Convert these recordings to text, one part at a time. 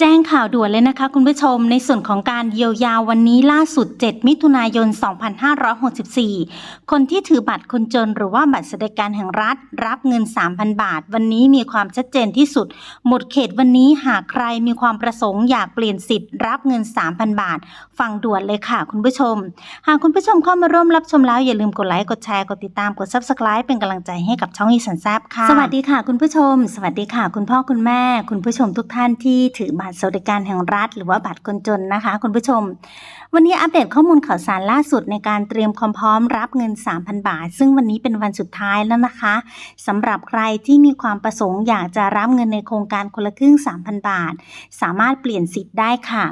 แจ้งข่าวด่วนเลยนะคะคุณผู้ชมในส่วนของการเยียวยาวันนี้ล่าสุด 7 มิถุนายน 2564 คนที่ถือบัตรคนจนหรือว่าบัตรสวัสดิการแห่งรัฐ รับเงิน 3,000 บาท วันนี้มีความชัดเจนที่สุด หมดเขตวันนี้หากใครมีความประสงค์อยากเปลี่ยนสิทธิ์รับเงิน 3,000 บาท ฟังด่วนเลยค่ะคุณผู้ชม หากคุณผู้ชมเข้ามาร่วมรับชมแล้วอย่าลืมกดไลค์กดแชร์กดติดตามกด Subscribe เป็นกำลังใจให้กับช่องอีสันแซบค่ะสวัสดีค่ะคุณผู้ชม สวัสดีค่ะ คุณพ่อคุณแม่ คุณผู้ชมทุกท่านที่ถือบัตรสวัสดิการแห่งรัฐ หรือว่าบัตรคนจนนะคะ คุณผู้ชม วันนี้อัปเดตข้อมูลข่าวสารล่าสุดในการเตรียมความพร้อมรับเงิน 3,000 บาท ซึ่งวันนี้เป็นวันสุดท้ายแล้วนะคะสำหรับใครที่มีความประสงค์อยากจะรับเงินในโครงการคนละครึ่ง 3,000 บาท สามารถเปลี่ยนสิทธิ์ได้ค่ะ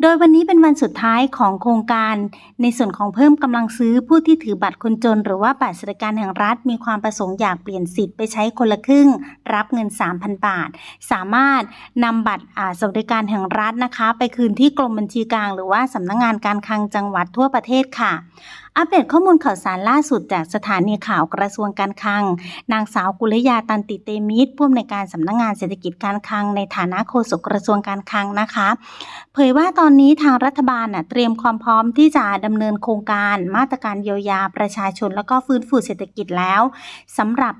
โดยวันนี้เป็นวันสุดท้ายของโครงการ ในส่วนของเพิ่มกำลังซื้อผู้ที่ถือบัตรคนจน หรือว่าบัตรสวัสดิการแห่งรัฐ มีความประสงค์อยากเปลี่ยนสิทธิ์ไปใช้คนละครึ่ง รับเงิน 3,000 บาท สามารถนำบัตรสวัสดิการแห่งรัฐนะคะ ไปคืนที่กรมบัญชีกลาง หรือว่าสำนักงานการคลังจังหวัดทั่วประเทศค่ะ อัปเดตข้อมูลข่าวสารล่าสุดจากสถานีข่าวกระทรวงการคลัง นางสาวกุลยาตันติเตมิตรผู้อำนวยการสำนักงานเศรษฐกิจการคลังในฐานะโฆษกกระทรวงการคลังนะคะ เผยว่าตอนนี้ทางรัฐบาลเตรียมความพร้อมที่จะดำเนินโครงการมาตรการเยียวยาประชาชน แล้วก็ฟื้นฟูเศรษฐกิจแล้วสำหรับ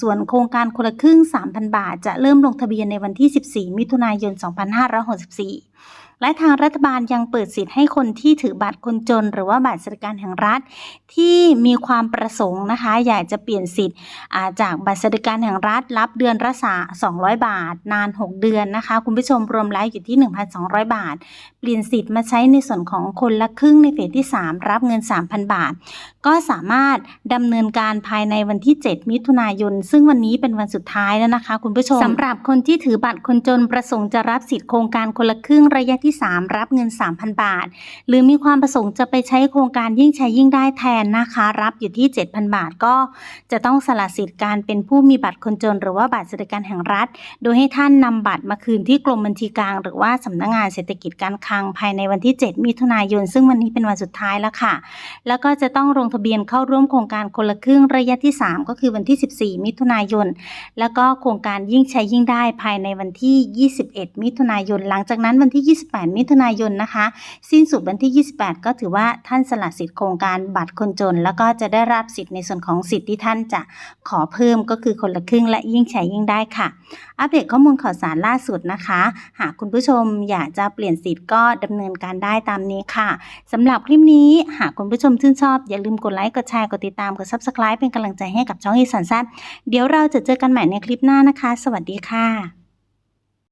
ส่วนโครงการคนละครึ่ง 3,000 บาท จะเริ่มลงทะเบียนในวันที่ 14 มิถุนายน 2564 และทางรัฐบาลยังเปิดสิทธิ์ให้คนที่ถือบัตรคนจน หรือว่าบัตรสวัสดิการแห่งรัฐ ที่มีความประสงค์นะคะ อยากจะเปลี่ยนสิทธิ์จากบัตรสวัสดิการแห่งรัฐ รับเดือนละสา200 บาท นาน 6 เดือนนะคะ คุณผู้ชมรวมแล้วอยู่ที่ 1,200 บาท เปลี่ยนสิทธิ์มาใช้ในส่วนของคนละครึ่งในเฟสที่ 3 รับเงิน 3,000 บาท ก็สามารถดำเนินการภายในวันที่ 7 มิถุนายน ซึ่งวันนี้เป็นวันสุดท้ายแล้วนะคะ คุณผู้ชมสำหรับคนที่ถือบัตรคนจนประสงค์จะรับสิทธิ์โครงการคนละครึ่งระยะที่ 3 รับเงิน 3,000 บาท หรือมีความประสงค์จะไปใช้โครงการยิ่งใช้ยิ่งได้แทนนะคะ รับอยู่ที่ 7,000 บาทก็จะต้องสละสิทธิ์การเป็นผู้มีบัตรคนจน หรือว่าบัตรสวัสดิการแห่งรัฐ โดยให้ท่านนำบัตรมาคืนที่กรมบัญชีกลาง หรือว่าสำนักงานเศรษฐกิจการคลังภายในวันที่ 7 มิถุนายน ซึ่งวันนี้เป็นวันสุดท้ายแล้วค่ะ แล้วก็จะต้องลงทะเบียนเข้าร่วมโครงการคนละครึ่งระยะที่ 3 ก็คือวันที่ 14 มิถุนายน แล้วก็โครงการยิ่งใช้ยิ่งได้ภายในวันที่ 21 มิถุนายน หลังจากนั้นวันที่ที่ 28 มิถุนายนนะคะ สิ้นสุดวันที่ 28 ก็ถือว่าท่านสละสิทธิ์โครงการบัตรคนจน แล้วก็จะได้รับสิทธิ์ในส่วนของสิทธิ์ที่ท่านจะขอเพิ่มก็คือคนละครึ่งและยิ่งใช้ยิ่งได้ค่ะ อัปเดตข้อมูลข่าวสารล่าสุดนะคะ หากคุณผู้ชมอยากจะเปลี่ยนสิทธิ์ก็ดำเนินการได้ตามนี้ค่ะสำหรับคลิปนี้หากคุณผู้ชมชื่นชอบ อย่าลืมกดไลค์กดแชร์กดติดตามกด Subscribe เป็นกำลังใจให้กับช่องอีสันแซ่บเดี๋ยวเราจะเจอกันใหม่ในคลิปหน้านะคะ สวัสดีค่ะ